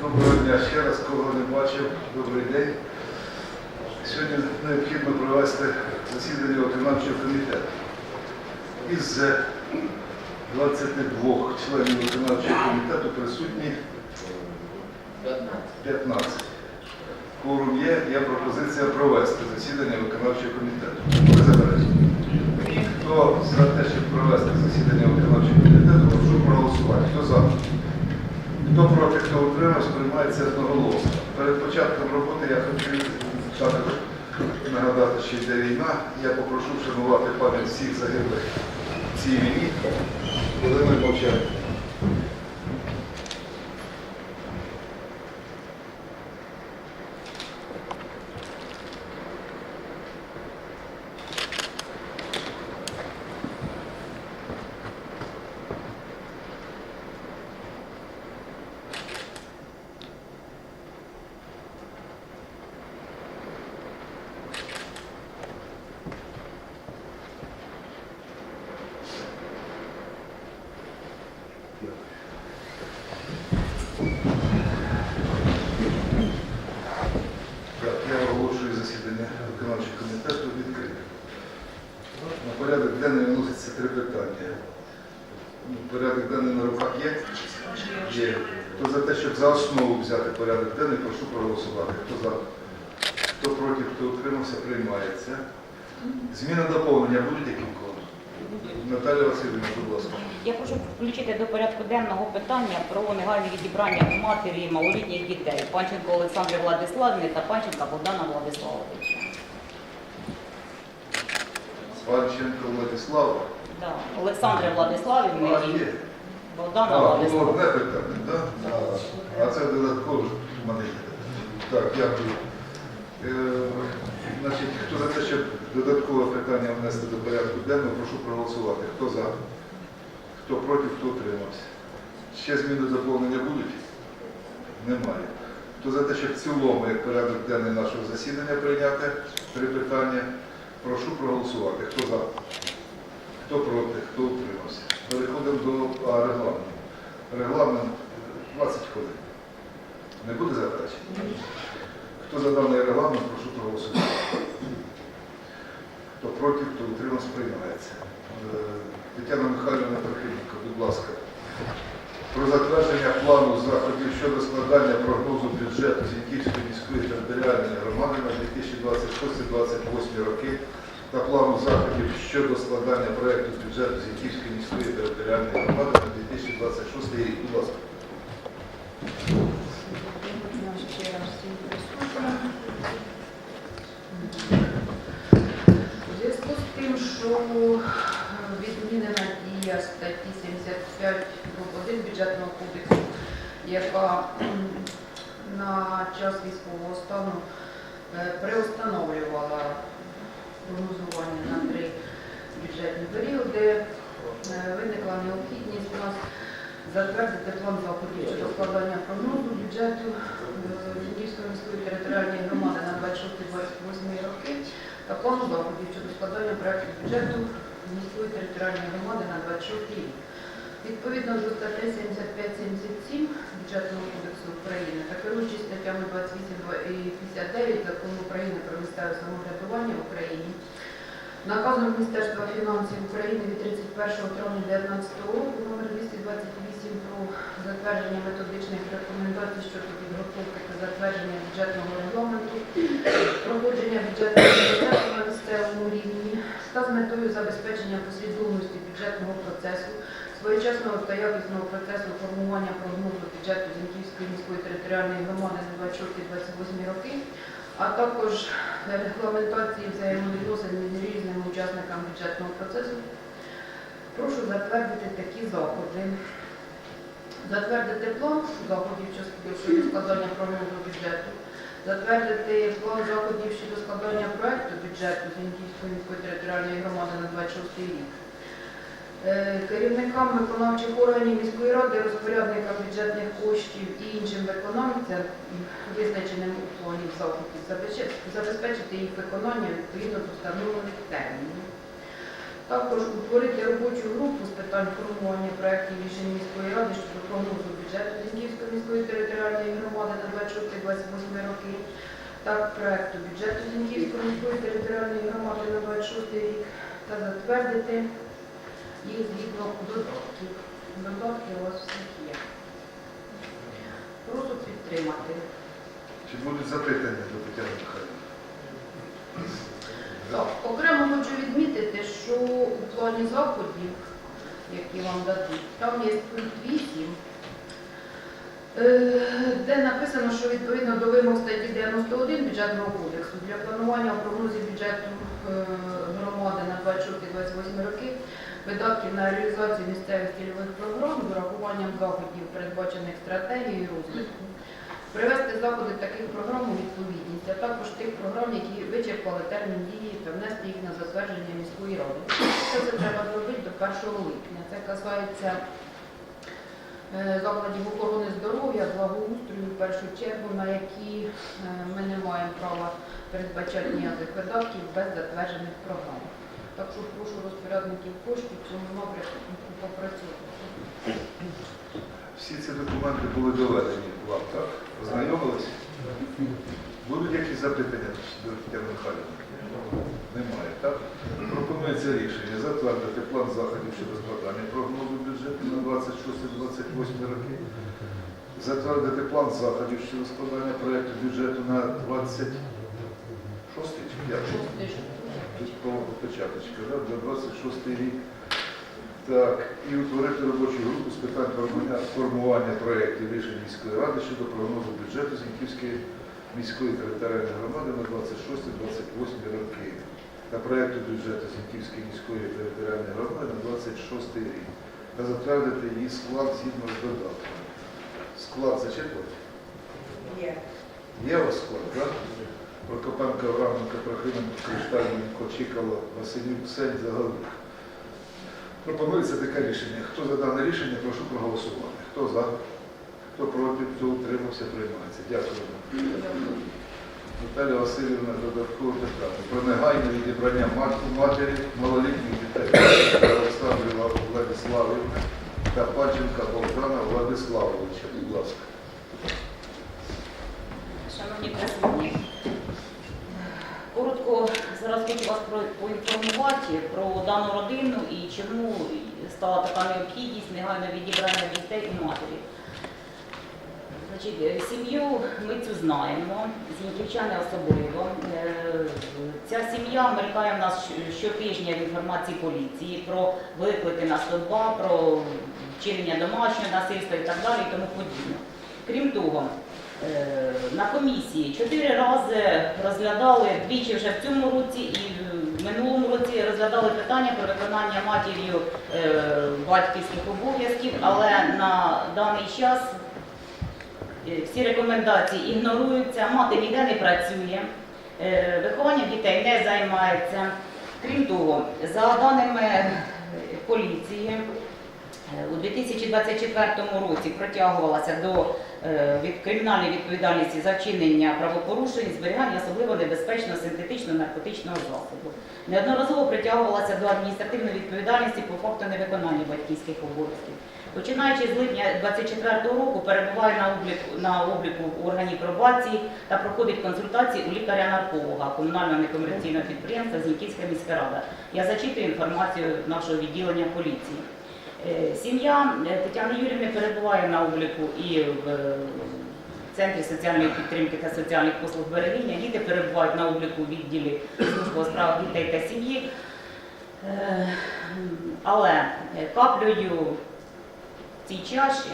Доброго дня ще раз, кого не бачив. Добрий день. Сьогодні необхідно провести засідання виконавчого комітету. Із 22 членів виконавчого комітету присутні 15. Кворум є, є пропозиція провести засідання виконавчого комітету. Ви заперечуєте? Хто за те, щоб провести засідання виконавчого комітету, прошу проголосувати. Хто за? Хто проти, хто утримався, сприймається одноголосно. Перед початком роботи я хочу також нагадати, що йде війна. Я попрошу вшанувати пам'ять всіх загиблих в цій війні. Коли ми Так, я оголошую засідання виконавчого комітету відкритим. На порядок денний виноситься три питання. Ну, Порядок денний на руках є? Є. Хто за те, щоб за основу взяти порядок денний, прошу проголосувати. Хто за? Хто проти, хто утримався, приймається. Зміни доповнення будуть яким кого? Наталя Васильівна, будь ласка. Я прошу включити до порядку денного питання про негайне відібрання матері малолітніх дітей Панченко Олександри Владиславівни та Панченка Богдана Владиславовича. Панченко Владислава. Да. Олександри Владиславівни і. Богдана А, було Владиславовича. одне питання, так? А це додатково в мене є. Так, дякую. Е, значить, хто за те, щоб додаткове питання внести до порядку денного, прошу проголосувати. Хто за? Хто проти, хто утримався? Ще зміни доповнення будуть? Немає. Хто за те, щоб в цілому, як порядок денний нашого засідання прийняти три питання, прошу проголосувати. Хто за? Хто проти, хто утримався? Переходимо до а, регламенту. Регламент 20 хвилин. Не буде заперечень? Хто за даний регламент, прошу проголосувати. Хто проти, хто утримався, приймається. Е, Тетяна Михайлівна Трохименко, будь ласка. Про затвердження плану заходів щодо складання прогнозу бюджету Зіньківської міської територіальної громади на 2026-2028 роки та плану заходів щодо складання проєкту бюджету Зіньківської міської територіальної громади на 2026 рік. Будь ласка. У зв'язку з тим, що відмінена дія статті 75 1 бюджетного кодексу, яка на час військового стану е, приостановлювала прогнозування на три бюджетні періоди, е, виникла необхідність у нас затвердити план заходів щодо складання прогнозу бюджету Львівської міської територіальної громади на 26-28 роки та плану заходів щодо складання проєкту бюджету міської територіальної громади на 26 рік. Відповідно до статей 75-77 бюджетного кодексу України та керуючись статтями 28 і 59 закону України про місцеве самоврядування в Україні, Наказом Міністерства фінансів України від 31 травня 2019 року номер 228 про затвердження методичних рекомендацій щодо підготовки та затвердження бюджетного регламенту, проходження бюджетного процесу на місцевому рівні та з метою забезпечення послідовності бюджетного процесу, своєчасного та якісного процесу формування прогнозу бюджету Зінківської міської територіальної громади на 26-28 роки, а також регламентації взаємовідносин між різними учасниками бюджетного процесу, прошу затвердити такі заходи. Затвердити план заходів щодо складання прогнозу бюджету, затвердити план заходів щодо складання проекту бюджету Зінківської міської територіальної громади на 26 рік. Е, Керівникам виконавчих органів міської ради, розпорядникам бюджетних коштів і іншим виконавцям, визначеним у плані заходів, забезпечити їх виконання відповідно до встановлених термінів. Також утворити робочу групу з питань формування проєктів рішень міської ради щодо прогнозу бюджету Зіньківської міської територіальної громади на 26-28 роки та проєкту бюджету Зіньківської міської територіальної громади на 26 рік та затвердити їх згідно додатків. Додатки у вас всіх є. Прошу підтримати. Чи будуть запитання до Тетяни Михайлівни? Так, окремо хочу відмітити, що у плані заходів, які вам дадуть, там є пункт 8, е, де написано, що відповідно до вимог статті 91 бюджетного кодексу для планування у прогнозі бюджету е, громади на 26-28 роки видатків на реалізацію місцевих цільових програм з урахуванням заходів, передбачених стратегією розвитку. Привести заходи таких програм у відповідність, а також тих програм, які вичерпали термін дії та внести їх на затвердження міської ради. Це треба зробити до 1 липня. Це касається е, закладів охорони здоров'я, благоустрою в першу чергу, на які е, ми не маємо права передбачати ніяких видатків без затверджених програм. Так що прошу розпорядників коштів в цьому напрямку попрацювати. Всі ці документи були доведені вам, так? Ознайомилися? Будуть якісь запитання до Тетяни Михайлівни? Немає, так? Пропонується рішення затвердити план заходів щодо складання прогнозу бюджету на 26-28 роки. Затвердити план заходів щодо складання проєкту бюджету на 26 чи 5? Тут по початочка, да? для 26 рік. Так, і утворити робочу групу з питань формування, формування проєктів рішень міської ради щодо прогнозу бюджету Зіньківської міської територіальної громади на 26-28 роки та проєкту бюджету Зіньківської міської територіальної громади на 26 рік та затвердити її склад згідно з додатком. Склад зачитувати? Є. Є у вас склад, так? Прокопенко, Авраменко, Прохименко, Криштальненко, Чікало, Василюк, Сень, Загалик. Пропонується таке рішення. Хто за дане рішення, прошу проголосувати. Хто за? Хто проти, хто утримався, приймається. Дякую. Наталя Васильівна, додаткове питання. Про негайне відібрання матері малолітніх дітей Олександрі Владиславівни та Паченка Богдана Владиславовича. Будь ласка. Шановні коротко зараз хочу вас поінформувати про дану родину і чому стала така необхідність негайно відібрання дітей у матері. Значить, е, сім'ю ми цю знаємо, зіньківчани особливо. Е, Ця сім'я вмикає в нас щотижня в інформації поліції про виклики на 102, про вчинення домашнього насильства і так далі і тому подібне. Крім того, на комісії чотири рази розглядали двічі вже в цьому році і в минулому році розглядали питання про виконання матір'ю е, батьківських обов'язків, але на даний час е, всі рекомендації ігноруються, мати ніде не працює, е, вихованням дітей не займається. Крім того, за даними е, поліції, е, у 2024 році притягувалася до е, від кримінальної відповідальності за вчинення правопорушень, зберігання особливо небезпечного синтетичного наркотичного засобу. Неодноразово притягувалася до адміністративної відповідальності по факту невиконання батьківських обов'язків. Починаючи з липня 2024 року перебуває на обліку на обліку в органі пробації та проходить консультації у лікаря-нарколога комунального некомерційного підприємства Зіньківська міська рада. Я зачитую інформацію нашого відділення поліції. Е, Сім'я е, Тетяни Юрівни перебуває на обліку і в е, Центрі соціальної підтримки та соціальних послуг берегиня. Діти перебувають на обліку в відділі служби у справах дітей та сім'ї. Але каплею в цій чаші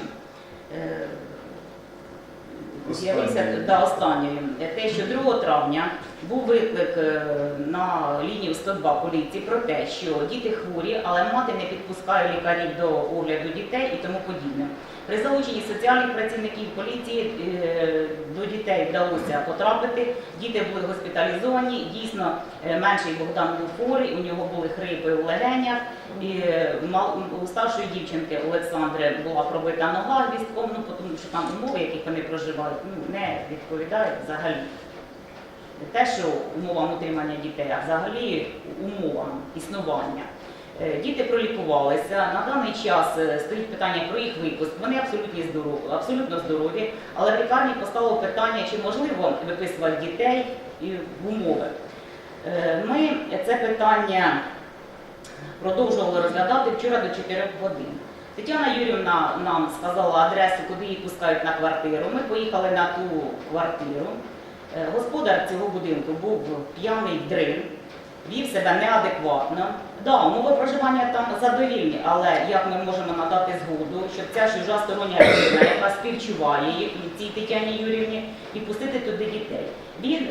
з'явився да, останньою те, що 2 травня був виклик е, на лінію 102 поліції про те, що діти хворі, але мати не підпускає лікарів до огляду дітей і тому подібне. При залученні соціальних працівників поліції е, до дітей вдалося потрапити. Діти були госпіталізовані. Дійсно, е, менший Богдан був хворий, у нього були хрипи у легенях. Е, у старшої дівчинки Олександри була пробита нога військом, ну тому що там умови, яких вони проживають, ну не відповідають взагалі. Те, що умовам утримання дітей, а взагалі умовам існування. Е, Діти пролікувалися. На даний час е, стоїть питання про їх випуск. Вони абсолютно здорові, абсолютно здорові, але в лікарні постало питання, чи можливо виписувати дітей в умови. Е, Ми це питання продовжували розглядати вчора до 4 годин. Тетяна Юрівна нам сказала адресу, куди її пускають на квартиру. Ми поїхали на ту квартиру. Господар цього будинку був п'яний дрин, вів себе неадекватно. Да, умови проживання там задовільні, але як ми можемо надати згоду, щоб ця чужа стороння людина, яка співчуває їй- цій Тетяні Юрівні, і пустити туди дітей. Він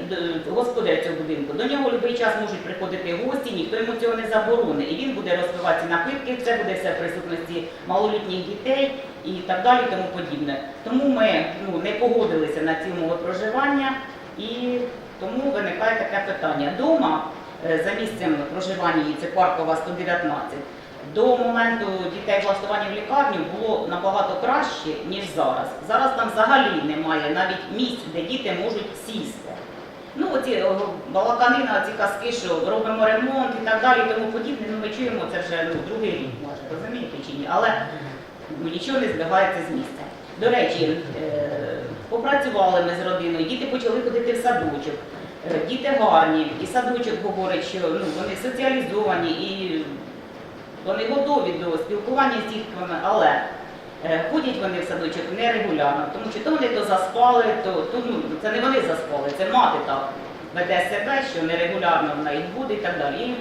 господар цього будинку. До нього будь-який час можуть приходити гості, ніхто йому цього не заборонить. І він буде розпивати напитки, це буде все в присутності малолітніх дітей і так далі, тому подібне. Тому ми ну, не погодилися на ці умови проживання і тому виникає таке питання. Дома е, за місцем проживання її, це Паркова 119, до моменту дітей влаштування в лікарню було набагато краще, ніж зараз. Зараз там взагалі немає навіть місць, де діти можуть сісти. Ну, оці балаканина, ці казки, що робимо ремонт і так далі, тому подібне, ну, ми чуємо це вже ну, другий рік, може, розумієте чи ні, але ну, нічого не збігається з місця. До речі, е, попрацювали ми з родиною, діти почали ходити в садочок. Е, Діти гарні, і садочок говорить, що ну, вони соціалізовані і вони готові до спілкування з дітками, але е, ходять вони в садочок нерегулярно, тому що то вони то заспали, то, то ну, це не вони заспали, це мати так веде себе, що нерегулярно в неї буде і так далі. І,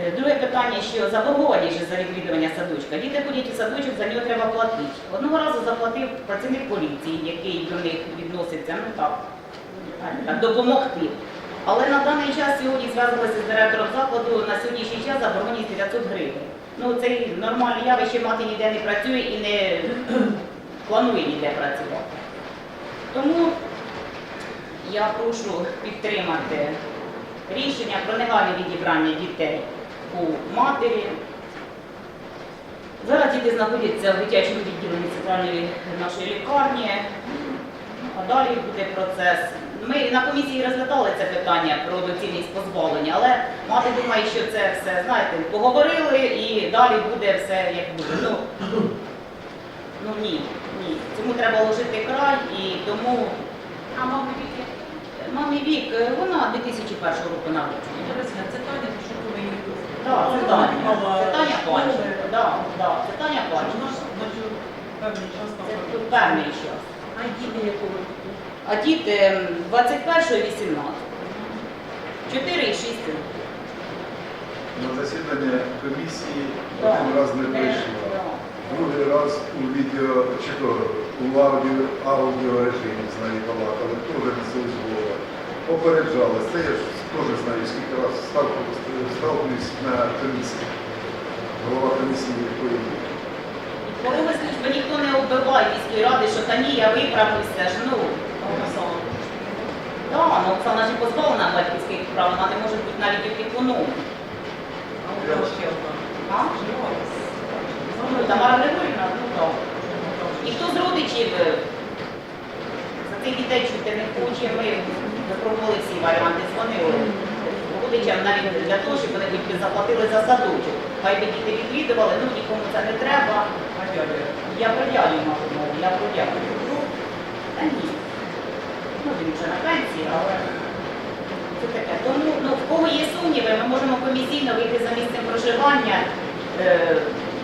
е, Друге питання, що заборгованість за відвідування садочка. Діти ходять у садочок, за нього треба платити. Одного разу заплатив працівник поліції, який до них відноситься, ну так, допомогти. Але на даний час сьогодні зв'язалися з директором закладу на сьогоднішній час заборгованість 900 гривень. Ну це нормальне явище, мати ніде не працює і не планує ніде працювати. Тому я прошу підтримати рішення про негайне відібрання дітей у матері. Зараз діти знаходяться в дитячому відділенні центральної нашої лікарні, а далі буде процес. Ми на комісії розглядали це питання про доцільність позбавлення, але мати думає, що це все, знаєте, поговорили і далі буде все як буде. Ну, ну ні, ні. Цьому треба ложити край і тому А мама віки? мамі вік, е, вона 2001 року народження. Інтересно, це Таня, що коли її Так, це Таня. Це Таня так, це Таня час. Це певний час. А діти якого? А діти м, 21 і 18. 4 і 6 років. На засідання комісії Так. один раз не Е, прийшла. Другий раз у відео, чи то у аудіо, аудіо режимі з нею балакали, теж не службова. Попереджалась. Це я ж теж знаю, скільки раз сталкиваюсь на комісії. Голова комісії відповідає. Пороги служби ніхто не оббиває міської ради, що та ні, я виправлюся ж. Ну, так, ну Оксана ж і позбавлена батьківських прав, вона не може бути навіть опікуном. А у кого ще одна? А? Ну, Тамара Григорівна, ну так. Ніхто з родичів е, за цих дітей чути не хоче. Ми випробували всі варіанти, дзвонили родичам навіть для того, щоб вони би заплатили за садочок. Хай би діти відвідували, ну нікому це не треба. Я про дядю маю мову, я про дядю. Ну, Та ні. Ну, він вже на пенсії, але це таке. Тому ну, в кого є сумніви, ми можемо комісійно вийти за місцем проживання. Е,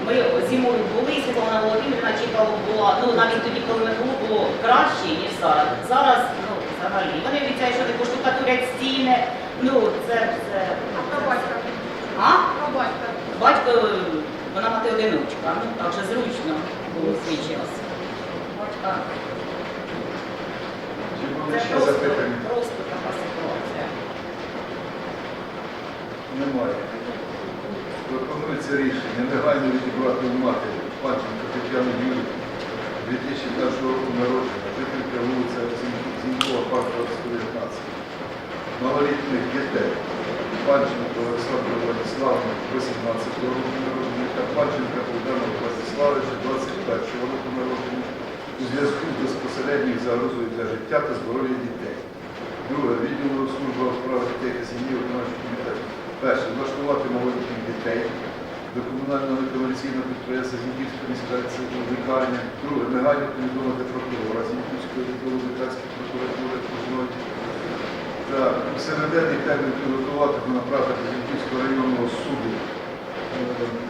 Ми зимою були, Світлана Володимирівна чекала була, ну навіть тоді, коли ми були, було краще, ніж зараз. Зараз, ну, взагалі, вони обіцяють, що не поштукатурять стіни. Ну, це все. А про батька? А? Про батька? Батько, вона мати одиночка, ну так же зручно було свій час. Батька. Це просто, така ситуація. Немає. Пропонується рішення негайно відібрати у матері Панченко Тетяну Юрію 2001 року народження, жителька вулиця Зінкова, парку 119. Малолітніх дітей. Панченко Олександра Владиславовна 18 року народження та Панченка Богдана Владиславовича 21 року народження у зв'язку з безпосередньою загрозою для життя та здоров'я дітей. Друге, відділу служба у справах дітей та сім'ї виконавчого комітету. Перше, влаштувати малолітніх дітей до комунального некомерційного підприємства Зіньківська міська лікарня. Друге, негайно повідомити прокурора Зіньківської відділу-лікарської прокуратури середині термін підготувати та направити до Зіньківського районного суду е,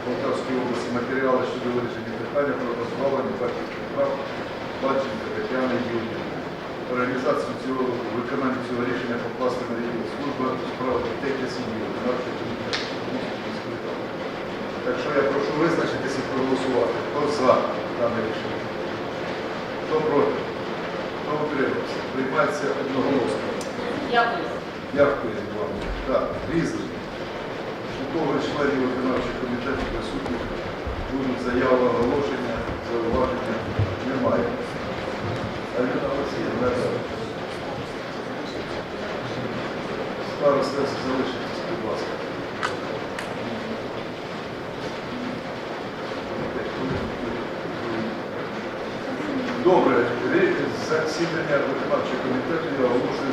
Полтавської області матеріали щодо вирішення питання про позбавлення батьківських прав Баченка Тетяни Юрії. Реалізацію цього виконання цього рішення покласти на відділ служби у справах дітей та сім'ї, виконавчого комітету. Так що я прошу визначитися і проголосувати. Хто за дане рішення? Хто проти? Хто утримався? Приймається одноголосно. Дякую. Дякую вам. Так, різні. Із членів виконавчого комітету присутніх будуть заяви, оголошення, зауваження? Немає. Альона Олексіївна, староста залишитесь, будь ласка. Добре, засідання виконавчого комітету я оголошую